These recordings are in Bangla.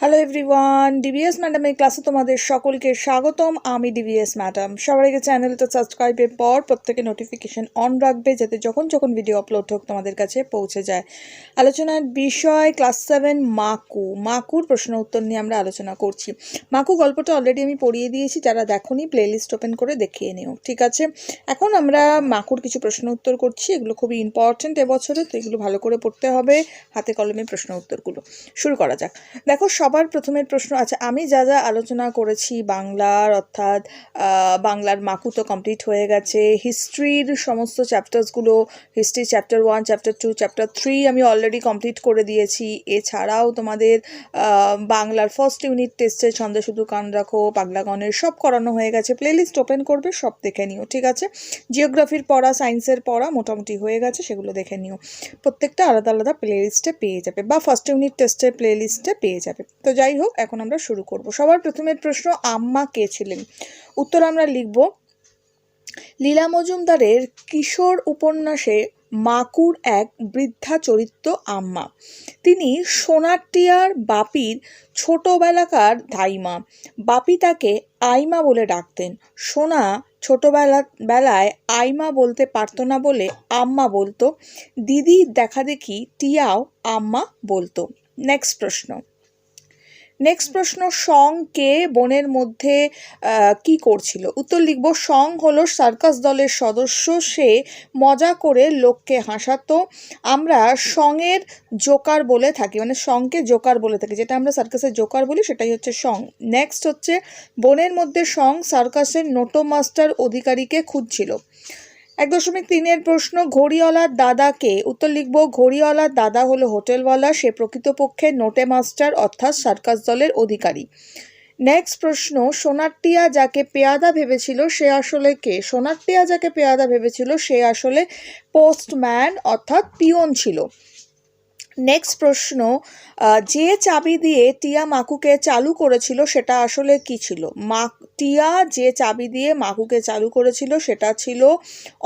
হ্যালো এভরিওয়ান ডিভিএস ম্যাডামের ক্লাসে তোমাদের সকলকে স্বাগতম। আমি ডিভিএস ম্যাডাম সবার আগে চ্যানেলটা সাবস্ক্রাইবের পর প্রত্যেকে নোটিফিকেশন অন রাখবে, যাতে যখন যখন ভিডিও আপলোড হোক তোমাদের কাছে পৌঁছে যায়। আলোচনার বিষয় ক্লাস সেভেন মাকু। মাকুর প্রশ্ন উত্তর নিয়ে আমরা আলোচনা করছি। মাকু, গল্পটা অলরেডি আমি পড়িয়ে দিয়েছি। যারা দেখোনি প্লেলিস্ট ওপেন করে দেখিয়ে নিও। ঠিক আছে? এখন আমরা মাকুর কিছু প্রশ্ন উত্তর করছি। এগুলো খুবই ইম্পর্ট্যান্ট এবছরে, তো এগুলো ভালো করে পড়তে হবে। হাতে কলমে প্রশ্ন উত্তরগুলো। শুরু করা যাক। দেখো সবার প্রথমের প্রশ্ন আছে আমি যা যা আলোচনা করেছি বাংলার, অর্থাৎ বাংলার মাকু তো কমপ্লিট হয়ে গেছে হিস্ট্রির সমস্ত চ্যাপ্টার্সগুলো history chapter one chapter two chapter three আমি অলরেডি কমপ্লিট করে দিয়েছি। এছাড়াও তোমাদের বাংলার ফার্স্ট ইউনিট টেস্টে ছন্দে শুধু কান রাখো পাগলাগনের সব করানো হয়ে গেছে। প্লেলিস্ট ওপেন করবে, সব দেখে নিও, ঠিক আছে? জিওগ্রাফির পড়া সায়েন্সের পড়া মোটামুটি হয়ে গেছে, সেগুলো দেখে নিও। প্রত্যেকটা আলাদা আলাদা প্লেলিস্টে পেয়ে যাবে, বা ফার্স্ট ইউনিট টেস্টের প্লেলিস্টে পেয়ে যাবে। তো যাই হোক, এখন আমরা শুরু করব। সবার প্রথমের প্রশ্ন, আম্মা কে ছিলেন? উত্তর আমরা লিখব, লীলা মজুমদারের কিশোর উপন্যাসে মাকুর এক বৃদ্ধা চরিত্র আম্মা। তিনি সোনারটিয়ার বাপির ছোটবেলাকার ধাইমা বাপি তাকে আইমা বলে ডাকতেন। সোনা ছোটবেলা বেলায় আইমা বলতে পারতো না বলে আম্মা বলতো। দিদি দেখা দেখি টিয়াও আম্মা বলতো। নেক্সট প্রশ্ন। নেক্সট প্রশ্ন, সং কে বনের মধ্যে কি করছিল? উত্তর লিখব, সং হলো সার্কাস দলের সদস্য, সে মজা করে লোককে হাসাতো। আমরা সঙের জোকার বলে থাকি মানে সংকে জোকার বলে থাকি, যেটা আমরা সার্কাসের জোকার বলি, সেটাই হচ্ছে সং। নেক্সট হচ্ছে, বনের মধ্যে সং সার্কাসের নোটো মাস্টার অধিকারীকে খুঁজছিল। এক দশমিক তিনের প্রশ্ন, ঘড়িওয়ালার দাদাকে উত্তর লিখব, ঘড়িওয়ালার দাদা হলো হোটেলওয়ালা, সে প্রকৃতপক্ষে নোটে মাস্টার, অর্থাৎ সার্কাস দলের অধিকারী। নেক্সট প্রশ্ন, সোনারটিয়া যাকে পেয়াদা ভেবেছিল, সে আসলে কে? সোনারটিয়া যাকে পেয়াদা ভেবেছিল, সে আসলে পোস্টম্যান, অর্থাৎ পিয়ন ছিল। নেক্সট প্রশ্ন যে চাবি দিয়ে টিয়া মাকুকে চালু করেছিল সেটা আসলে কি ছিল? মা, টিয়া যে চাবি দিয়ে মাকুকে চালু করেছিল সেটা ছিল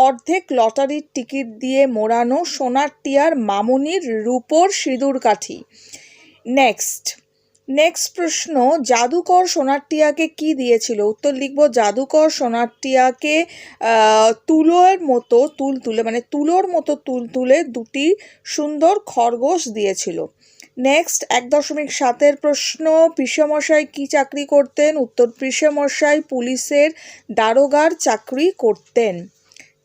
অর্ধেক লটারির টিকিট দিয়ে মোড়ানো সোনার টিয়ার মামুনির রূপোর সিঁদুর কাঠি। নেক্সট নেক্সট প্রশ্ন, জাদুকর সোনার টিয়াকে কি দিয়েছিল? উত্তর লিখব, জাদুকর সোনার টিয়াকে তুলোর মতো তুল তুলে মানে তুলোর মতো তুল তুলে দুটি সুন্দর খরগোশ দিয়েছিল। নেক্সট এক দশমিক সাতের প্রশ্ন, পিসেমশাই কি চাকরি করতেন? উত্তর, পিসেমশাই পুলিশের দারোগার চাকরি করতেন।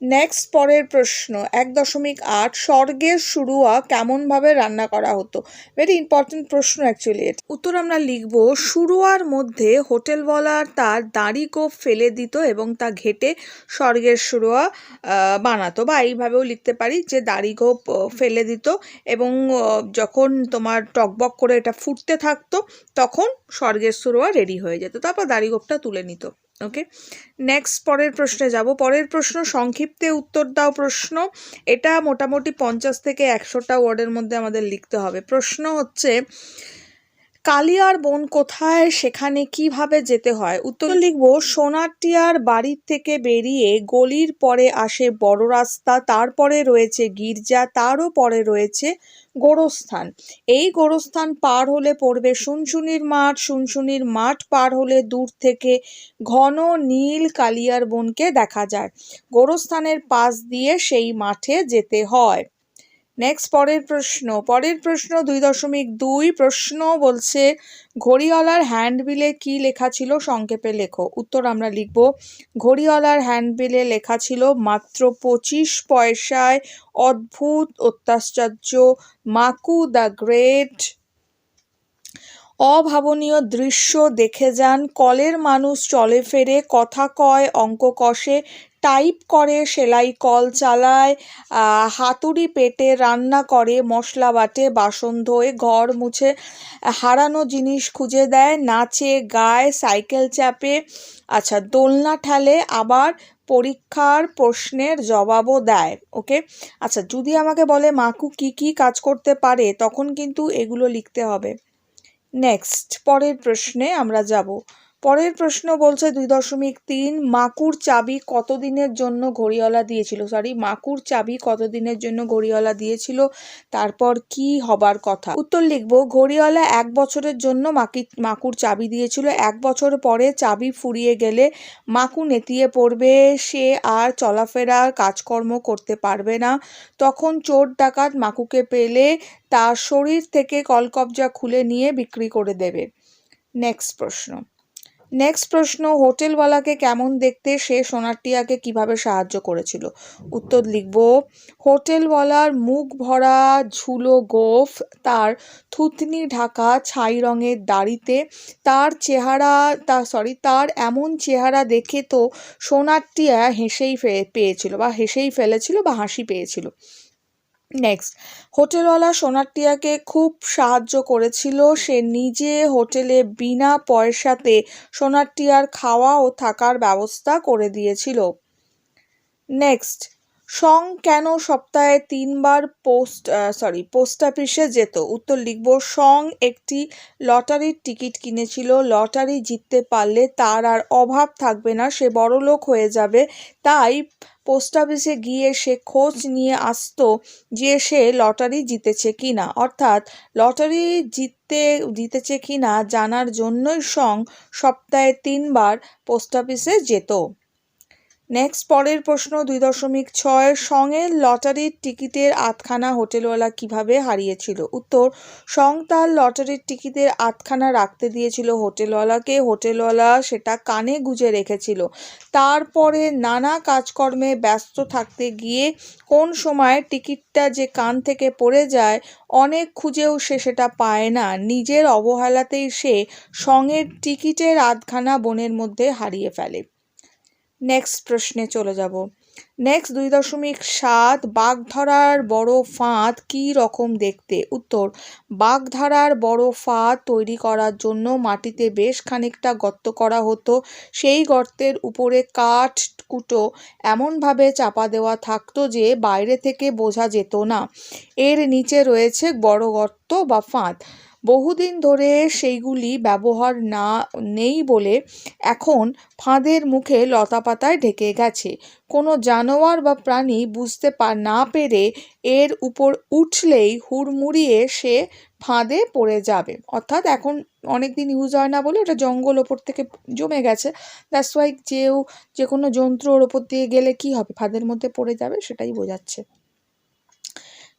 নেক্সট পরের প্রশ্ন এক দশমিক আট স্বর্গের শুরুয়া কেমনভাবে রান্না করা হতো? ভেরি ইম্পর্টেন্ট প্রশ্ন অ্যাকচুয়ালি উত্তর আমরা লিখব শুরুয়ার মধ্যে হোটেলওয়ালার তার দাড়ি কোপ ফেলে দিত এবং তা ঘেটে স্বর্গের আহ, বানাতো বা এইভাবেও লিখতে পারি যে দাড়ি গোপ ফেলে দিত এবং যখন তোমার টকবক করে এটা ফুটতে থাকতো তখন স্বর্গের শুরুয়া রেডি হয়ে যেত তারপর দাড়ি গোপটা তুলে নিত। ওকে নেক্সট পরের প্রশ্নে যাব। পরের প্রশ্ন, সংক্ষিপ্তে উত্তর দাও প্রশ্ন। এটা মোটামুটি পঞ্চাশ থেকে একশোটা ওয়ার্ডের মধ্যে আমাদের লিখতে হবে। প্রশ্ন হচ্ছে, কালিয়ার বোন কোথায়, সেখানে কীভাবে যেতে হয়? উত্তর লিখব সোনারটিয়ার বাড়ির থেকে বেরিয়ে গলির পরে আসে বড় রাস্তা, তারপরে রয়েছে গির্জা, তারও পরে রয়েছে গোরস্থান। এই গোরস্থান পার হলে পড়বে শুনশুনির মাঠ শুনশুনির মাঠ পার হলে দূর থেকে ঘন নীল কালিয়ার বনকে দেখা যায়। গোরস্থানের পাশ দিয়ে সেই মাঠে যেতে হয়। নেক্সট পরের প্রশ্ন। পরের প্রশ্ন, দুই দশমিক দুই প্রশ্ন বলছে, ঘড়িওয়ালার হ্যান্ডবিলে কি লেখা ছিল? সংক্ষেপে লেখো। উত্তর আমরা লিখব, ঘড়িওয়ালার হ্যান্ডবিলে লেখা ছিল, মাত্র পঁচিশ পয়সায় অদ্ভুত, অত্যাশ্চর্য, মাকু দ্য গ্রেট অভাবনীয় দৃশ্য দেখে যান। কলের মানুষ চলে ফেরে, কথা কয়, অঙ্ক কষে, টাইপ করে, সেলাই কল চালায় হাতুড়ি পেটে রান্না করে, মশলা বাটে, বাসন ধোয়, ঘর মুছে, হারানো জিনিস খুঁজে দেয়, নাচে, গায়, সাইকেল চাপে আচ্ছা দোলনা ঠেলে, আবার পরীক্ষার প্রশ্নের জবাবও দেয়, ওকে? আচ্ছা যদি আমাকে বলে, মাকু, কি কি কাজ করতে পারে? তখন কিন্তু এগুলো লিখতে হবে। নেক্সট পরের প্রশ্নে আমরা যাব। পরের প্রশ্ন বলছে দুই দশমিক তিন, মাকুর চাবি কতদিনের জন্য ঘড়িওয়ালা দিয়েছিল? সরি মাকুর চাবি কতদিনের জন্য ঘড়িওয়ালা দিয়েছিল? তারপর কি হবার কথা? উত্তর লিখব, ঘড়িওয়ালা এক বছরের জন্য মাকি, মাকুর চাবি দিয়েছিল। এক বছর পরে চাবি ফুরিয়ে গেলে মাকু নেতিয়ে পড়বে, সে আর চলাফেরা কাজকর্ম করতে পারবে না। তখন চোর ডাকাত মাকুকে পেলে তার শরীর থেকে কলকবজা খুলে নিয়ে বিক্রি করে দেবে। নেক্সট প্রশ্ন। নেক্সট প্রশ্ন, হোটেলওয়ালাকে কেমন দেখতে সে সোনারটিয়াকে কীভাবে সাহায্য করেছিল? উত্তর লিখব, হোটেলওয়ালার মুখ ভরা ঝুলো গোফ, তার থুতনি ঢাকা ছাই রঙের দাড়িতে, তার চেহারা, তা সরি তার এমন চেহারা দেখে তো সোনারটিয়া হেসেই পেয়েছিল বা হেসেই ফেলেছিল বা হাসি পেয়েছিল। নেক্সট হোটেলওয়ালা সোনারটিয়াকে খুব সাহায্য করেছিল। সে নিজে হোটেলে বিনা পয়সাতে সোনারটিয়ার খাওয়া ও থাকার ব্যবস্থা করে দিয়েছিল। নেক্সট সং কেন সপ্তাহে তিনবার পোস্ট সরি পোস্ট অফিসে যেত? উত্তর লিখব, সং একটি লটারির টিকিট কিনেছিল। লটারি জিততে পারলে তার আর অভাব থাকবে না, সে বড়লোক হয়ে যাবে। তাই পোস্ট অফিসে গিয়ে সে খোঁজ নিয়ে আসত যে সে লটারি জিতেছে কিনা। অর্থাৎ লটারি জিততে, জিতেছে কিনা জানার জন্যই সং সপ্তাহে তিনবার পোস্ট অফিসে যেত। নেক্সট পরের প্রশ্ন, দুই দশমিক ছয় সঙের লটারির টিকিটের আটখানা হোটেলওয়ালা কীভাবে হারিয়েছিল? উত্তর, সং তার লটারির টিকিটের আটখানা রাখতে দিয়েছিল হোটেলওয়ালাকে। হোটেলওয়ালা সেটা কানে গুজে রেখেছিল। তারপরে নানা কাজকর্মে ব্যস্ত থাকতে গিয়ে কোন সময় টিকিটটা যে কান থেকে পড়ে যায়, অনেক খুঁজেও সে সেটা পায় না। নিজের অবহেলাতেই সে সঙের টিকিটের আধখানা বনের মধ্যে হারিয়ে ফেলে। নেক্সট প্রশ্নে চলে যাব। নেক্সট দুই দশমিক সাত, বাগধারার বড় ফাঁদ কী রকম দেখতে? উত্তর, বাগধারার বড় ফাঁদ তৈরি করার জন্য মাটিতে বেশ খানিকটা গর্ত করা হতো। সেই গর্তের উপরে কাঠ কুটো এমনভাবে চাপা দেওয়া থাকতো যে বাইরে থেকে বোঝা যেত না। এর নিচে রয়েছে বড় গর্ত বা ফাঁদ। বহুদিন ধরে সেইগুলি ব্যবহার না, নেই বলে এখন ফাঁদের মুখে লতাপাতায় ঢেকে গেছে। কোনো জানোয়ার বা প্রাণী বুঝতে না পেরে এর উপর উঠলেই হুড়মুড়িয়ে সে ফাঁদে পড়ে যাবে। অর্থাৎ এখন অনেক দিন ইউজ হয় না বলে ওটা জঙ্গল ওপর থেকে জমে গেছে। দ্যাটস ওয়াই যেও যে কোনো যন্ত্র ওর ওপর দিয়ে গেলে কি হবে? ফাঁদের মধ্যে পড়ে যাবে সেটাই বোঝাচ্ছে।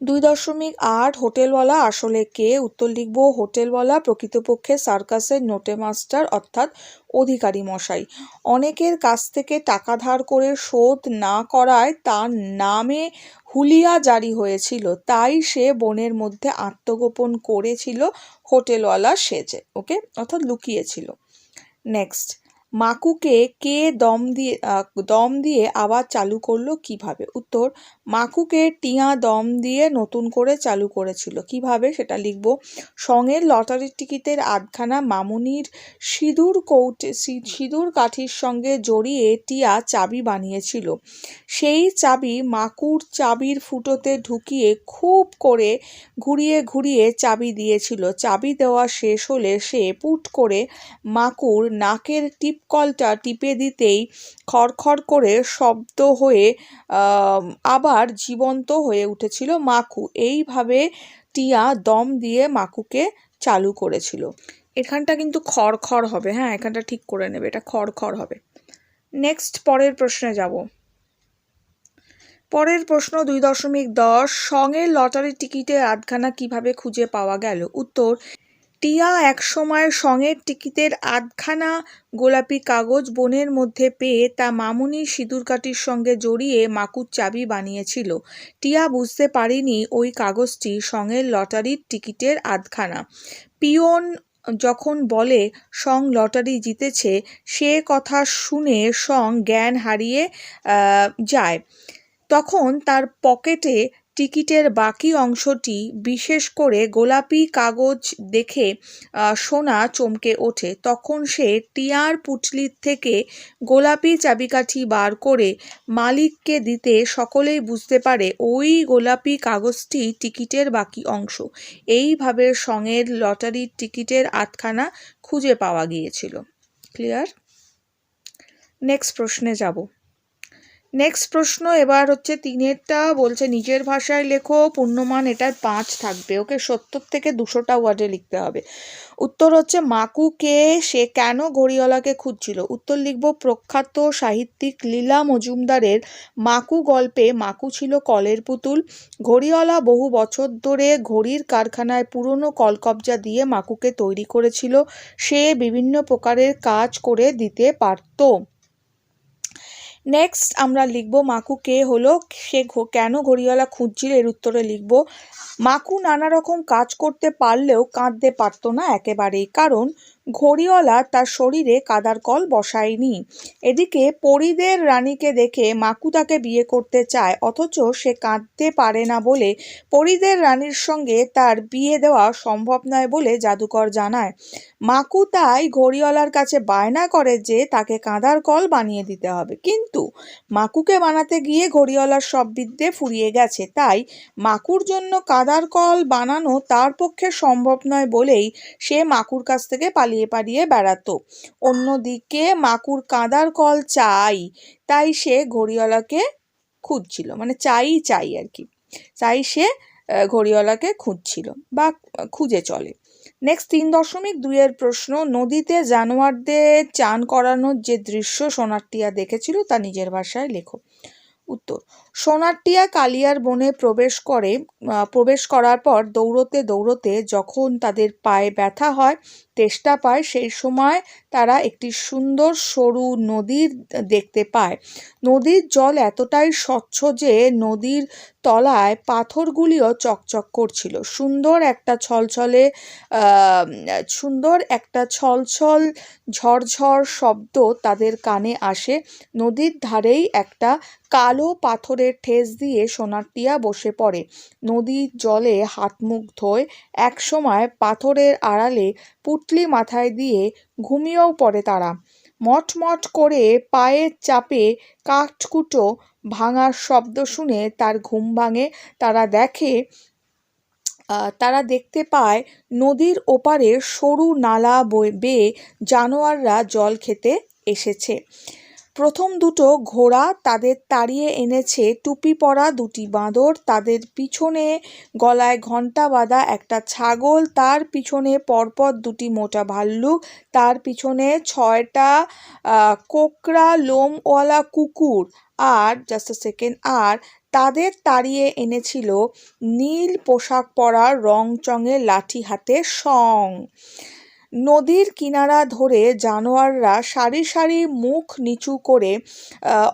দুই দশমিক আট হোটেলওয়ালা আসলে কে? উত্তর লিখব, হোটেলওয়ালা, প্রকৃতপক্ষে সার্কাসের নোটে মাস্টার, অর্থাৎ অধিকারী মশাই। অনেকের কাছ থেকে টাকা ধার করে শোধ না করায় তার নামে হুলিয়া জারি হয়েছিল। তাই সে বনের মধ্যে আত্মগোপন করেছিল, হোটেলওয়ালা সেজে, ওকে? অর্থাৎ লুকিয়েছিল। নেক্সট, মাকুকে কে দম দিয়ে দম দিয়ে আবার চালু করল কীভাবে? উত্তর মাকুকে টিয়া দম দিয়ে নতুন করে চালু করেছিল। কীভাবে সেটা লিখব? সঙের লটারির টিকিটের আধখানা মামুনির সিঁদুর কৌটে সিঁদুর কাঠির সঙ্গে জড়িয়ে টিয়া চাবি বানিয়েছিল। সেই চাবি মাকুর চাবির ফুটোতে ঢুকিয়ে খুব করে ঘুরিয়ে ঘুরিয়ে চাবি দিয়েছিল। চাবি দেওয়া শেষ হলে সে পুট করে মাকুর নাকের টিপকলটা টিপে দিতেই খড়খড় করে শব্দ হয়ে আম, আবার জীবন্ত হয়ে উঠেছিল মাকু। এইভাবে টিয়া দম দিয়ে মাকুকে চালু করেছিল। এখানটা কিন্তু খড় খড় হবে হ্যাঁ? এখানটা ঠিক করে নেবে, এটা খড় খড় হবে। নেক্সট পরের প্রশ্নে যাব। পরের প্রশ্ন দুই দশমিক দশ, সঙের লটারি টিকিটের আধখানা কীভাবে খুঁজে পাওয়া গেল? উত্তর টিয়া একসময় সঙের টিকিটের আধখানা গোলাপি কাগজ বনের মধ্যে পেয়ে তা মামুনি সিঁদুরকাঠির সঙ্গে জড়িয়ে মাকুর চাবি বানিয়েছিল। টিয়া বুঝতে পারেনি ওই কাগজটি সঙের লটারির টিকিটের আধখানা। পিয়ন যখন বলে, সং লটারি জিতেছে সে কথা শুনে সং জ্ঞান হারিয়ে যায়। তখন তার পকেটে টিকিটের বাকি অংশটি বিশেষ করে গোলাপি কাগজ দেখে সোনা চমকে ওঠে। তখন সে টিয়ার পুটলির থেকে গোলাপি চাবিকাঠি বার করে মালিককে দিতে সকলেই বুঝতে পারে ওই গোলাপি কাগজটি টিকিটের বাকি অংশ। এইভাবে সঙের লটারির টিকিটের আটখানা খুঁজে পাওয়া গিয়েছিল। ক্লিয়ার? নেক্সট প্রশ্নে যাব। নেক্সট প্রশ্ন এবার হচ্ছে তিনেরটা, বলছে নিজের ভাষায় লেখো, পূর্ণমান এটার পাঁচ থাকবে। ওকে, সত্তর থেকে দুশোটা ওয়ার্ডে লিখতে হবে। উত্তর হচ্ছে মাকু কে, সে কেন ঘড়িওয়ালাকে খুঁজছিল? উত্তর লিখব, প্রখ্যাত সাহিত্যিক লীলা মজুমদারের মাকু গল্পে মাকু ছিল কলের পুতুল। ঘড়িওয়ালা বহু বছর ধরে ঘড়ির কারখানায় পুরনো কলকবজা দিয়ে মাকুকে তৈরি করেছিল। সে বিভিন্ন প্রকারের কাজ করে দিতে পারত। নেক্সট আমরা লিখব মাকু কে হলো, সে কেন ঘড়িওয়ালা খুঁজছিল? এর উত্তরে লিখব, মাকু নানা রকম কাজ করতে পারলেও কাঁদতে পারতো না একেবারেই। কারণ ঘড়িওয়ালা তার শরীরে কাদার কল বসায়নি। এদিকে পরিদের রানীকে দেখে মাকু তাকে বিয়ে করতে চায়, অথচ সে কাঁদতে পারে না বলে পরিদের রানীর সঙ্গে তার বিয়ে দেওয়া সম্ভব নয় বলে জাদুকর জানায়। মাকু তাই ঘড়িওয়ালার কাছে বায়না করে যে তাকে কাঁদার কল বানিয়ে দিতে হবে। কিন্তু মাকুকে বানাতে গিয়ে ঘড়িওয়ালার সব বিদ্যে ফুরিয়ে গেছে। তাই মাকুর জন্য কাদার কল বানানো তার পক্ষে সম্ভব নয় বলেই সে মাকুর কাছ থেকে পালিয়ে পালিয়ে বেড়াতো। অন্যদিকে মাকুর কাদার কল চাই, তাই সে ঘড়িওয়ালাকে খুঁজছিল মানে চাই চাই আর কি। তাই সে ঘড়িওয়ালাকে খুঁজছিল বা খুঁজে চলে। নেক্সট তিন দশমিক দুইয়ের প্রশ্ন, নদীতে জানোয়ারদের চান করানোর যে দৃশ্য সোনারটিয়া দেখেছিল তা নিজের ভাষায় লেখো। উত্তর সোনারটিয়া কালিয়ার বনে প্রবেশ করে প্রবেশ করার পর দৌড়তে দৌড়তে যখন তাদের পায়ে ব্যথা হয়, তেষ্টা পায়, সেই সময় তারা একটি সুন্দর সরু নদীর দেখতে পায়। নদীর জল এতটাই স্বচ্ছ যে নদীর তলায় পাথরগুলিও চকচক করছিল। সুন্দর একটা ছলছলে সুন্দর একটা ছলছল, ঝরঝর শব্দ তাদের কানে আসে। নদীর ধারেই একটা কালো পাথরের ঠেস দিয়ে সোনার টিয়া বসে পড়ে। নদীর জলে হাত মুখ ধোয় একসময় পাথরের আড়ালে পুটলি মাথায় দিয়ে ঘুমিয়েও পড়ে তারা। মটমট করে পায়ের চাপে কাঠকুটো ভাঙার শব্দ শুনে তার ঘুম ভাঙে। তারা দেখে তারা দেখতে পায় নদীর ওপারে সরু নালা বয়ে, বেয়ে জানোয়াররা জল খেতে এসেছে। প্রথম দুটো ঘোড়া তাদের তাড়িয়ে এনেছে। টুপি পরা দুটি বাঁদর, তাদের পিছনে গলায় ঘণ্টা বাঁধা একটা ছাগল, তার পিছনে পরপর দুটি মোটা ভাল্লুক, তার পিছনে ছয়টা কোকরা লোমওয়ালা কুকুর আর জাস্ট সেকেন্ড আর তাদের তাড়িয়ে এনেছিল নীল পোশাক পরা রং চঙে লাঠি হাতে সং। নদীর কিনারা ধরে জানোয়াররা সারি সারি মুখ নিচু করে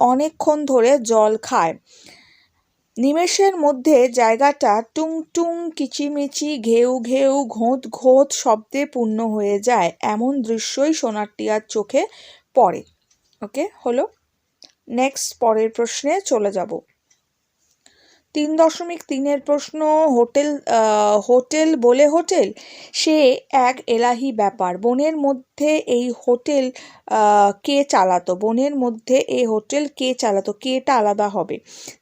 অনেকক্ষণ ধরে জল খায়। নিমেষের মধ্যে জায়গাটা টুং টুং কিচিমিচি, ঘেউ ঘেউ, ঘোঁত ঘোঁত শব্দে পূর্ণ হয়ে যায়। এমন দৃশ্যই সোনারটিয়ার চোখে পড়ে। ওকে হলো? নেক্সট পরের প্রশ্নে চলে যাব। তিন দশমিক তিনের প্রশ্ন হোটেল হোটেল বলে হোটেল? সে এক এলাহি ব্যাপার। বনের মধ্যে এই হোটেল কে চালাতো? বনের মধ্যে এই হোটেল কে চালাতো? কেটা আলাদা হবে?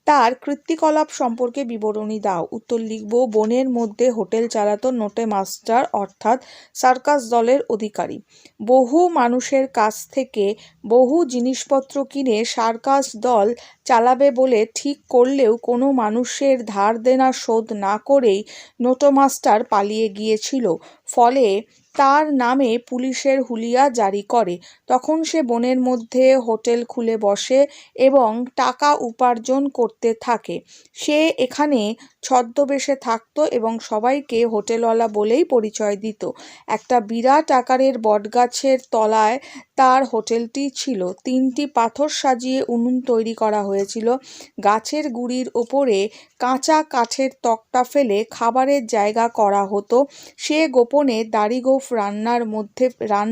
তার কৃত্তিকলাপ সম্পর্কে বিবরণী দাও। উত্তর লিখব, বনের মধ্যে হোটেল চালাতো নোটে মাস্টার, অর্থাৎ সার্কাস দলের অধিকারী। বহু মানুষের কাছ থেকে বহু জিনিসপত্র কিনে সার্কাস দল চালাবে বলে ঠিক করলেও কোনো মানুষের ধার দেনা শোধ না করেই নোটো মাস্টার পালিয়ে গিয়েছিল। ফলে তার নামে পুলিশের হুলিয়া জারি করে। তখন সে বনের মধ্যে হোটেল খুলে বসে এবং টাকা উপার্জন করতে থাকে। সে এখানে ছদ্মবেশে থাকতো এবং সবাইকে হোটেলওয়ালা বলেই পরিচয় দিত। একটা বিরাট আকারের বটগাছের তলায় তার হোটেলটি ছিল। তিনটি পাথর সাজিয়ে উনুন তৈরি করা হয়েছিল। গাছের গুড়ির ওপরে কাঁচা কাঠের তক্তা ফেলে খাবারের জায়গা করা হতো। সে গোপনে দাড়িগোফ রান্নার মধ্যে রান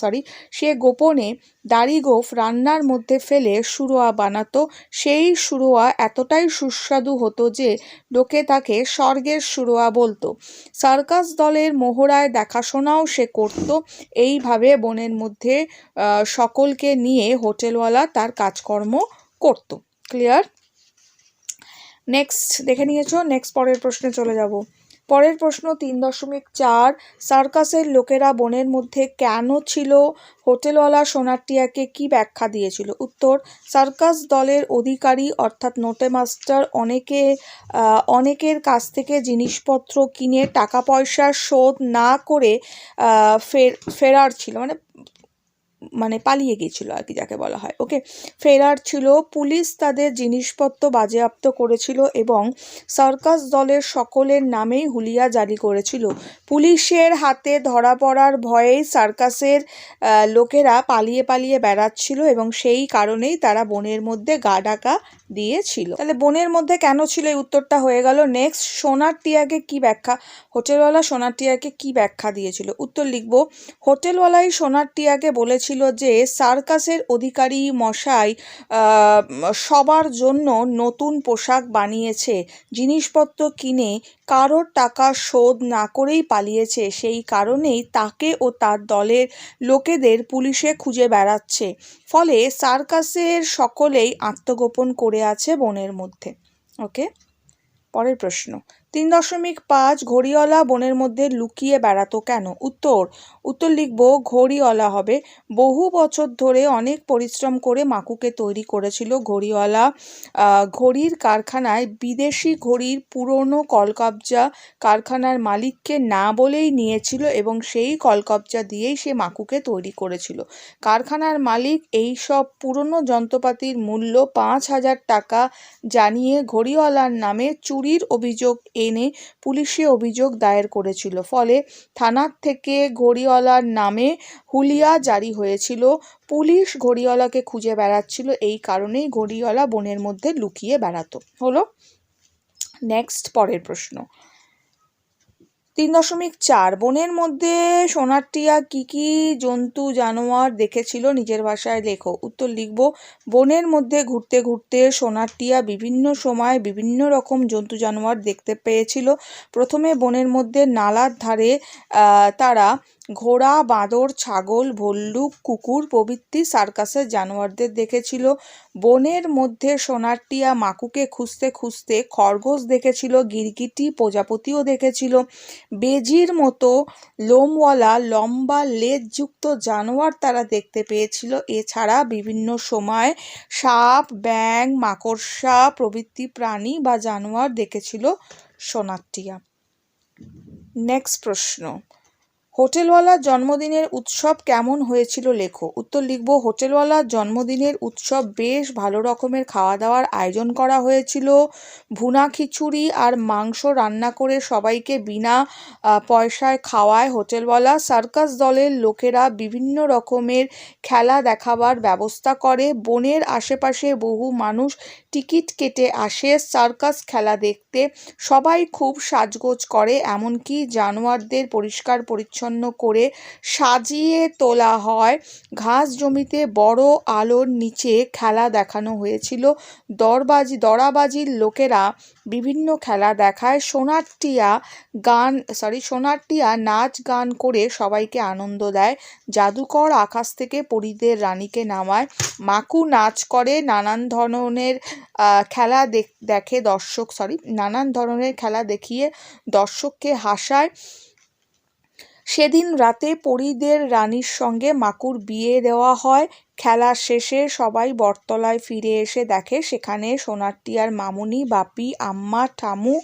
সরি সে গোপনে দাড়িগোফ রান্নার মধ্যে ফেলে সুরোয়া বানাতো। সেই সুরোয়া এতটাই সুস্বাদু হতো যে লোকে তাকে স্বর্গের সুরোয়া বলতো। সার্কাস দলের মোহরায় দেখাশোনাও সে করত। এইভাবে বনের মধ্যে সকলকে নিয়ে হোটেলওয়ালা তার কাজকর্ম করত। ক্লিয়ার নেক্সট দেখে নিয়েছো? নেক্সট পরের প্রশ্নে চলে যাব। পরের প্রশ্ন, তিন দশমিক চার, সার্কাসের লোকেরা বনের মধ্যে কেন ছিল? হোটেলওয়ালা সোনারটিয়াকে কি ব্যাখ্যা দিয়েছিল? উত্তর, সার্কাস দলের অধিকারী, অর্থাৎ নোটে মাস্টার, অনেকে অনেকের কাছ থেকে জিনিসপত্র কিনে টাকা পয়সা শোধ না করে ফের, ফেরার ছিল। মানে মানে পালিয়ে গিয়েছিল আর কি যাকে বলা হয়। ওকে ফেরার ছিল, পুলিশ তাদের জিনিসপত্র বাজেয়াপ্ত করেছিল এবং সার্কাস দলের সকলের নামেই হুলিয়া জারি করেছিল। পুলিশের হাতে ধরা পড়ার ভয়েই সার্কাসের লোকেরা পালিয়ে পালিয়ে বেড়াচ্ছিল এবং সেই কারণেই তারা বনের মধ্যে গা ডাকা দিয়েছিল। তাহলে বনের মধ্যে কেন ছিল এই উত্তরটা হয়ে গেল। নেক্সট সোনার টিয়াকে কি ব্যাখ্যা? হোটেলওয়ালা সোনার টিয়াকে কি ব্যাখ্যা দিয়েছিল? উত্তর লিখব, হোটেলওয়ালাই সোনার টিয়াকে বলেছিল যে সার্কাসের অধিকারী মশাই সবার জন্য নতুন পোশাক বানিয়েছে, জিনিসপত্র কিনে কারোর টাকা শোধ না করেই পালিয়েছে। সেই কারণেই তাকে ও তার দলের লোকেদের পুলিশে খুঁজে বেড়াচ্ছে। ফলে সার্কাসের সকলেই আত্মগোপন করে আছে বনের মধ্যে। ওকে পরের প্রশ্ন। তিন দশমিক পাঁচ ঘড়িওয়ালা বনের মধ্যে লুকিয়ে বেড়াতো কেন? উত্তর উত্তর লিখব, ঘড়িওয়ালা হবে। বহু বছর ধরে অনেক পরিশ্রম করে মাকুকে তৈরি করেছিল ঘড়িওয়ালা। ঘড়ির কারখানায় বিদেশি ঘড়ির পুরনো কলকবজা কারখানার মালিককে না বলেই নিয়েছিল এবং সেই কলকবজা দিয়েই সে মাকুকে তৈরি করেছিল। কারখানার মালিক এই সব পুরনো যন্ত্রপাতির মূল্য পাঁচ হাজার টাকা জানিয়ে ঘড়িওয়ালার নামে চুরির অভিযোগ এনে পুলিশে অভিযোগ দায়ের করেছিল। ফলে থানার থেকে ঘড়িওয়ালার নামে হুলিয়া জারি হয়েছিল। পুলিশ ঘড়িওয়ালাকে খুঁজে বেড়াচ্ছিল। এই কারণেই ঘড়িওয়ালা বনের মধ্যে লুকিয়ে বেড়াতো। হলো নেক্সট পরের প্রশ্ন। তিন দশমিক চার। বনের মধ্যে সোনারটিয়া কী কী জন্তু, জানোয়ার দেখেছিল নিজের ভাষায় লেখো উত্তর লিখব, বনের মধ্যে ঘুরতে ঘুরতে সোনারটিয়া বিভিন্ন সময় বিভিন্ন রকম জন্তু, জানোয়ার দেখতে পেয়েছিল। প্রথমে বনের মধ্যে নালার ধারে তারা ঘোড়া, বাঁদর, ছাগল, ভল্লুক, কুকুর প্রভৃতি সার্কাসের জানোয়ারদের দেখেছিল। বনের মধ্যে সোনারটিয়া মাকুকে খুঁজতে খুঁজতে খরগোশ দেখেছিল, গিরগিটি প্রজাপতিও দেখেছিল। বেজির মতো লোমওয়ালা, লম্বা লেজযুক্ত জানোয়ার তারা দেখতে পেয়েছিল। এছাড়া বিভিন্ন সময় সাপ, ব্যাঙ, মাকড়সা প্রভৃতি প্রাণী বা জানোয়ার দেখেছিল সোনারটিয়া নেক্সট প্রশ্ন। হোটেলওয়ালার জন্মদিনের উৎসব কেমন হয়েছিল লেখো। উত্তর লিখব, হোটেলওয়ালার জন্মদিনের উৎসব বেশ ভালো রকমের খাওয়া দাওয়ার আয়োজন করা হয়েছিল। ভুনা খিচুড়ি আর মাংস রান্না করে সবাইকে বিনা পয়সায় খাওয়ায় হোটেলওয়ালা। সার্কাস দলের লোকেরা বিভিন্ন রকমের খেলা দেখাবার ব্যবস্থা করে। বনের আশেপাশে বহু মানুষ টিকিট কেটে আসে, সার্কাস খেলা দেখতে। সবাই খুব সাজগোজ করে, এমনকি জানোয়ারদের পরিষ্কার পরিচ্ছন্ন করে সাজিয়ে তোলা হয়। ঘাস জমিতে বড় আলোর নিচে খেলা দেখানো হয়েছিল। দরবাজি দরাবাজির লোকেরা বিভিন্ন খেলা দেখায়। সোনারটিয়া গান সরি সোনারটিয়া নাচ গান করে সবাইকে আনন্দ দেয়। জাদুকর আকাশ থেকে পরীদের রানীকে নামায়। মাকু নাচ করে, নানান ধরনের খেলা দেখে দর্শক সরি নানান ধরনের খেলা দেখিয়ে দর্শককে হাসায়। সেদিন রাতে পরীদের রানীর সঙ্গে মাকুর বিয়ে দেওয়া হয়। খেলা শেষে সবাই বটতলায় ফিরে এসে দেখে, সেখানে সোনারটিয়ার মামুনি, বাপি, আম্মা, ঠামু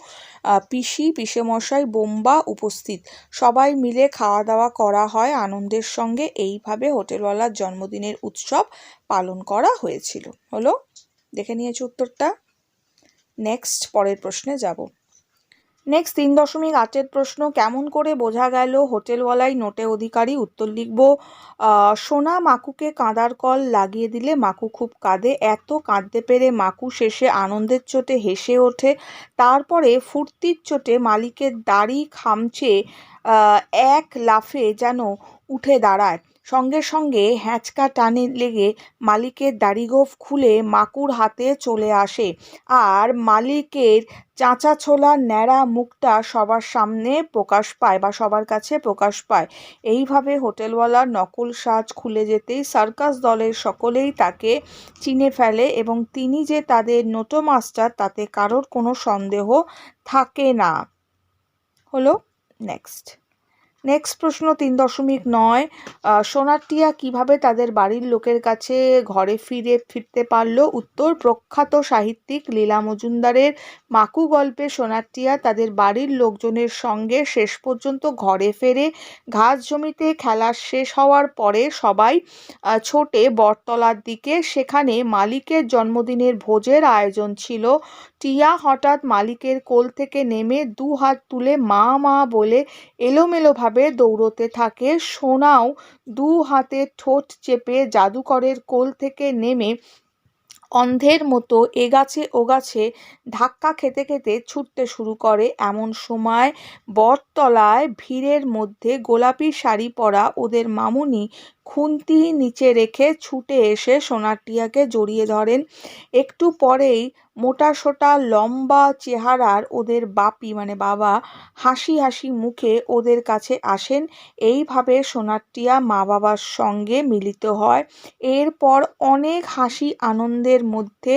পিসি, পিসেমশাই, বোম্বা উপস্থিত। সবাই মিলে খাওয়া দাওয়া করা হয়। আনন্দের সঙ্গে এইভাবে হোটেলওয়ালার জন্মদিনের উৎসব পালন করা হয়েছিল। হলো? দেখে নিয়েছি উত্তরটা। নেক্সট পরের প্রশ্নে যাব। নেক্সট তিন দশমিক আটের প্রশ্ন, কেমন করে বোঝা গেল হোটেলওয়ালাই নোটে অধিকারী উত্তর লিখব? সোনা মাকুকে কাঁদার কল লাগিয়ে দিলে মাকু খুব কাঁদে, এত কাঁদতে পেরে মাকু শেষে আনন্দের চোটে হেসে ওঠে, তারপরে ফুর্তির চোটে মালিকের দাড়ি খামচে এক লাফে যেন উঠে দাঁড়ায়। সঙ্গে সঙ্গে হ্যাঁচকা টানে লেগে মালিকের দাড়িগোফ খুলে মাকুর হাতে চলে আসে। আর মালিকের চাঁচা ছোলা ন্যাড়া মুখটা সবার সামনে প্রকাশ পায় বা সবার কাছে প্রকাশ পায়। এইভাবে হোটেলওয়ালার নকল সাজ খুলে যেতেই সার্কাস দলের সকলেই তাকে চিনে ফেলে এবং তিনি যে তাদের নোটো মাস্টার তাতে কারোর কোনো সন্দেহ থাকে না। হলো নেক্সট। নেক্সট প্রশ্ন তিন দশমিক নয় সোনার কীভাবে তাদের বাড়ির লোকের কাছে ঘরে ফিরে ফিরতে পারল? উত্তর, প্রখ্যাত সাহিত্যিক লীলা মজুমদারের মাকু গল্পে সোনার টিয়া তাদের বাড়ির লোকজনের সঙ্গে শেষ পর্যন্ত ঘরে ফেরে ঘাস জমিতে খেলা শেষ হওয়ার পরে সবাই ছোটে বটতলার দিকে সেখানে মালিকের জন্মদিনের ভোজের আয়োজন ছিল। টিয়া হঠাৎ মালিকের কোল থেকে নেমে দু হাত তুলে মা মা বলে এলোমেলোভাবে দৌড়তে থাকে। সোনাও দু হাতে ঠোঁট চেপে জাদুকরের কোল থেকে নেমে অন্ধের মতো এগাছে ওগাছে ধাক্কা খেতে খেতে ছুটতে শুরু করে। এমন সময় বটতলায় ভিড়ের মধ্যে গোলাপি শাড়ি পরা ওদের মামুনি খুন্তি নিচে রেখে ছুটে এসে সোনারটিয়াকে জড়িয়ে ধরেন। একটু পরেই মোটা সোটা লম্বা চেহারার ওদের বাপি মানে বাবা, হাসি হাসি মুখে ওদের কাছে আসেন। এইভাবে সোনারটিয়া মা বাবার সঙ্গে মিলিত হয়। এরপর অনেক হাসি আনন্দের মধ্যে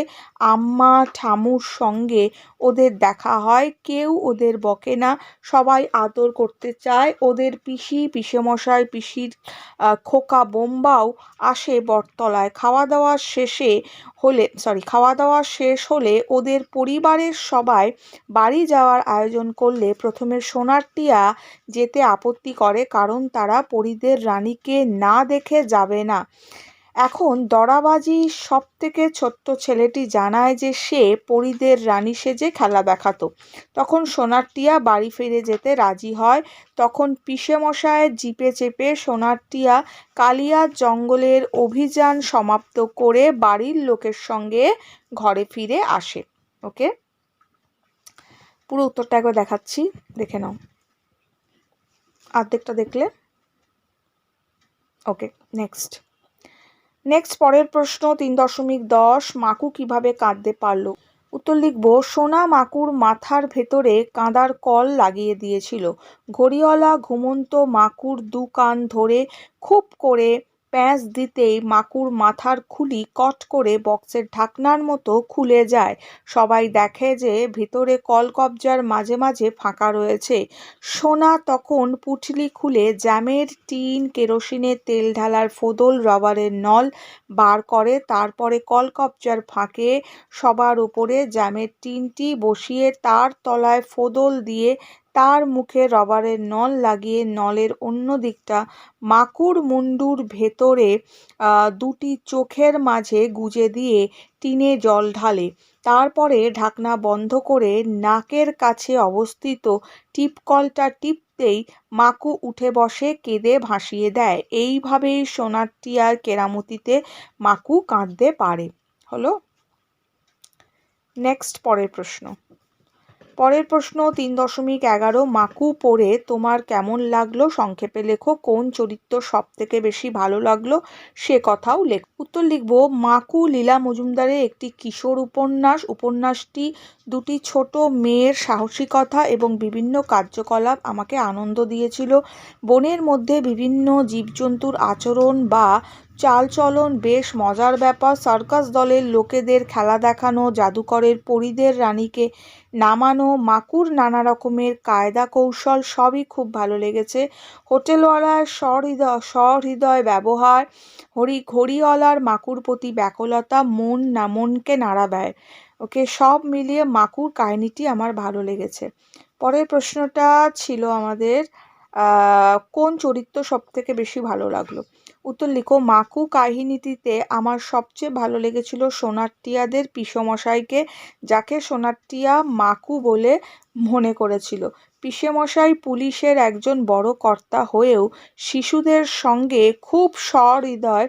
আম্মা ঠামুর সঙ্গে ওদের দেখা হয়। কেউ ওদের বকে না, সবাই আদর করতে চায়। ওদের পিসি, পিসেমশাই, পিসির খোকা বোম্বাও আসে বটতলায়। খাওয়া দাওয়া শেষে হলে সরি খাওয়া দাওয়া শেষ হলে ওদের পরিবারের সবাই বাড়ি যাওয়ার আয়োজন করলে প্রথমে সোনার টিয়া যেতে আপত্তি করে, কারণ তারা পরিদের রানীকে না দেখে যাবে না। এখন দরাবাজি সব থেকে ছোট্ট ছেলেটি জানায় যে সে পরিদের রানী সেজে খেলা দেখাতো। তখন সোনার টিয়া বাড়ি ফিরে যেতে রাজি হয়। তখন পিসেমশায়ের জিপে চেপে সোনার টিয়া কালিয়ার জঙ্গলের অভিযান সমাপ্ত করে বাড়ির লোকের সঙ্গে ঘরে ফিরে আসে। ওকে? পুরো উত্তরটা একবার দেখাচ্ছি, দেখে নাও। অর্ধেকটা দেখলে? ওকে নেক্সট নেক্সট পরের প্রশ্ন, তিন দশমিক দশ, মাকু কীভাবে কাঁদতে পারল? উত্তর লিখব, সোনা মাকুর মাথার ভেতরে কাঁদার কল লাগিয়ে দিয়েছিল। ঘড়িওয়ালা ঘুমন্ত মাকুর দু কান ধরে খুব করে প্যাঁচ দিতেই মাকুর মাথার খুলি কট করে বক্সের ঢাকনার মতো খুলে যায়। সবাই দেখে যে ভিতরে কলকবজার মাঝে মাঝে ফাঁকা রয়েছে। সোনা তখন পুঁটলি খুলে জ্যামের টিন কেরোসিনের তেল ঢালার ফোদল, রবারের নল বার করে তারপরে কলকবজার ফাঁকে সবার উপরে জ্যামের টিনটি বসিয়ে তার তলায় ফোদল দিয়ে তার মুখে রবারের নল লাগিয়ে নলের অন্য দিকটা মাকুর মুন্ডুর ভেতরে দুটি চোখের মাঝে গুজে দিয়ে টিনে জল ঢালে। তারপরে ঢাকনা বন্ধ করে নাকের কাছে অবস্থিত টিপকলটা টিপতেই মাকু উঠে বসে কেঁদে ভাসিয়ে দেয়। এইভাবেই সোনার টিয়ার কেরামতিতে মাকু কাঁদতে পারে। হলো? নেক্সট পরের প্রশ্ন। পরের প্রশ্ন, তিন দশমিক এগারো, মাকু পড়ে তোমার কেমন লাগল? সংক্ষেপে লেখো, কোন চরিত্র সব থেকে বেশি ভালো লাগল? সে কথাও লেখ। উত্তর লিখব, মাকু লীলা মজুমদারের একটি কিশোর উপন্যাস। উপন্যাসটি দুটি ছোট মেয়ের সাহসিকতা এবং বিভিন্ন কার্যকলাপ আমাকে আনন্দ দিয়েছিল। বনের মধ্যে বিভিন্ন জীবজন্তুর আচরণ বা চালচলন, বেশ মজার ব্যাপার। সার্কাস দলের লোকেদের খেলা দেখানো, জাদুকরের পরীদের রানীকে নামানো, মাকুর নানা রকমের কায়দা কৌশল, সবই খুব ভালো লেগেছে। হোটেলওয়ালার সহৃদয় সহৃদয় ব্যবহার, হরি, ঘড়িওয়ালার মাকুর প্রতি ব্যাকুলতা, মন না মনকে নাড়া দেয়। ওকে সব মিলিয়ে মাকুর কাহিনীটি আমার ভালো লেগেছে। পরের প্রশ্নটা ছিল আমাদের কোন চরিত্র সব থেকে বেশি ভালো লাগল? উত্তর লিখো, মাকু কাহিনীটিতে আমার সবচেয়ে ভালো লেগেছিল সোনারটিয়াদের পিসমশাইকে, যাকে সোনারটিয়া মাকু বলে মনে করেছিল। পিসেমশাই পুলিশের একজন বড় কর্তা হয়েও শিশুদের সঙ্গে খুব সহৃদয়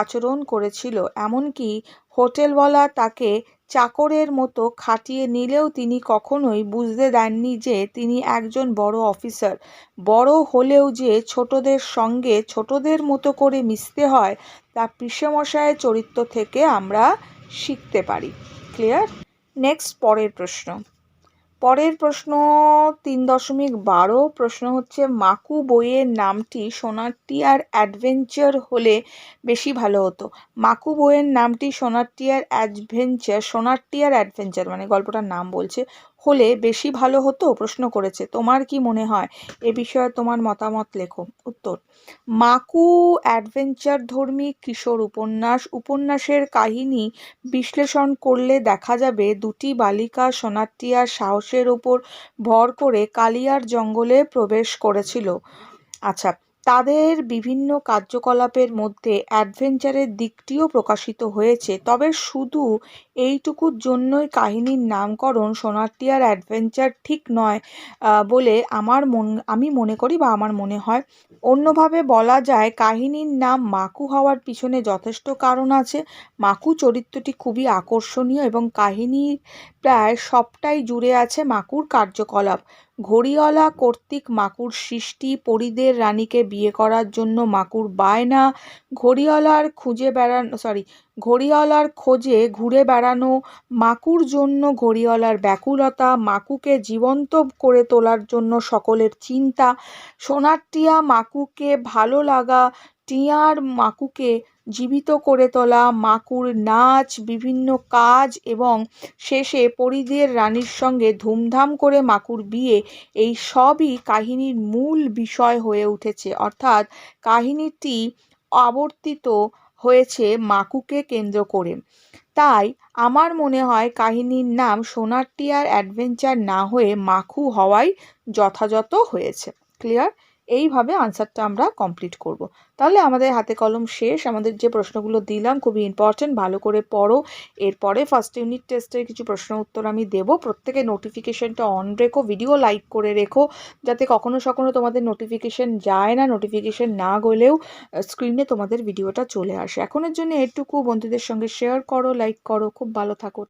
আচরণ করেছিল। এমনকি হোটেলওয়ালা তাকে চাকরের মতো খাটিয়ে নিলেও তিনি কখনোই বুঝতে দেননি যে তিনি একজন বড় অফিসার। বড় হলেও যে ছোটদের সঙ্গে ছোটদের মতো করে মিশতে হয়, তা পিসেমশায়ের চরিত্র থেকে আমরা শিখতে পারি। ক্লিয়ার? নেক্সট, পরের প্রশ্ন। পরের প্রশ্ন তিন দশমিক বারো। প্রশ্ন হচ্ছে, মাকু বইয়ের নামটি সোনারটিয়ার অ্যাডভেঞ্চার হলে বেশি ভালো হতো? মাকু বইয়ের নামটি সোনারটিয়ার অ্যাডভেঞ্চার সোনারটিয়ার অ্যাডভেঞ্চার মানে গল্পটার নাম বলছে। হলে বেশি ভালো হতো? প্রশ্ন করেছে। তোমার কি মনে হয়? এ বিষয়ে তোমার মতামত লেখো। উত্তর, মাকু অ্যাডভেঞ্চার ধর্মী কিশোর উপন্যাস, উপন্যাসের কাহিনী বিশ্লেষণ করলে দেখা যাবে দুটি বালিকা সোনাটিয়ার সাহসের ওপর ভর করে কালিয়ার জঙ্গলে প্রবেশ করেছিল। আচ্ছা তাদের বিভিন্ন কার্যকলাপের মধ্যে অ্যাডভেঞ্চারের দিকটিও প্রকাশিত হয়েছে। তবে শুধু এইটুকুর জন্যই কাহিনীর নামকরণ সোনারটিয়ার অ্যাডভেঞ্চার ঠিক নয় বলে আমার মন, আমি মনে করি বা আমার মনে হয়। অন্যভাবে বলা যায়, কাহিনীর নাম মাকু হওয়ার পিছনে যথেষ্ট কারণ আছে। মাকু চরিত্রটি খুবই আকর্ষণীয় এবং কাহিনীর প্রায় সবটাই জুড়ে আছে মাকুর কার্যকলাপ। ঘড়িওয়ালা কর্তৃক মাকুর সৃষ্টি, পরিদের রানীকে বিয়ে করার জন্য মাকুর বায়না, ঘড়িওয়ালার খুঁজে বেড়ানো সরি ঘড়িওয়ালার খোঁজে ঘুরে বেড়ানো, মাকুর জন্য ঘড়িওয়ালার ব্যাকুলতা, মাকুকে জীবন্ত করে তোলার জন্য সকলের চিন্তা, সোনার টিয়া মাকুকে ভালো লাগা টিয়ার মাকুকে জীবিত করে তোলা মাকুর নাচ, বিভিন্ন কাজ এবং শেষে পরিদের রানীর সঙ্গে ধুমধাম করে মাকুর বিয়ে, এই সবই কাহিনীর মূল বিষয় হয়ে উঠেছে। অর্থাৎ কাহিনীটি আবর্তিত হয়েছে মাকুকে কেন্দ্র করে। তাই আমার মনে হয় কাহিনীর নাম সোনার টিয়ার অ্যাডভেঞ্চার না হয়ে মাখু হওয়াই যথাযথ হয়েছে। ক্লিয়ার? এইভাবে আনসারটা আমরা কমপ্লিট করব। তাহলে আমাদের হাতে কলম শেষ, আমাদের যে প্রশ্নগুলো দিলাম খুবই ইম্পর্টেন্ট ভালো করে পড়ো। এরপরে ফার্স্ট ইউনিট টেস্টের কিছু প্রশ্ন উত্তর আমি দেবো। প্রত্যেকে নোটিফিকেশনটা অন রেখো ভিডিও লাইক করে রেখো, যাতে কখনো সখনো তোমাদের নোটিফিকেশন যায় না নোটিফিকেশন না গলেও স্ক্রিনে তোমাদের ভিডিওটা চলে আসে। এখনের জন্য এটুকু। বন্ধুদের সঙ্গে শেয়ার করো লাইক করো। খুব ভালো থাকো।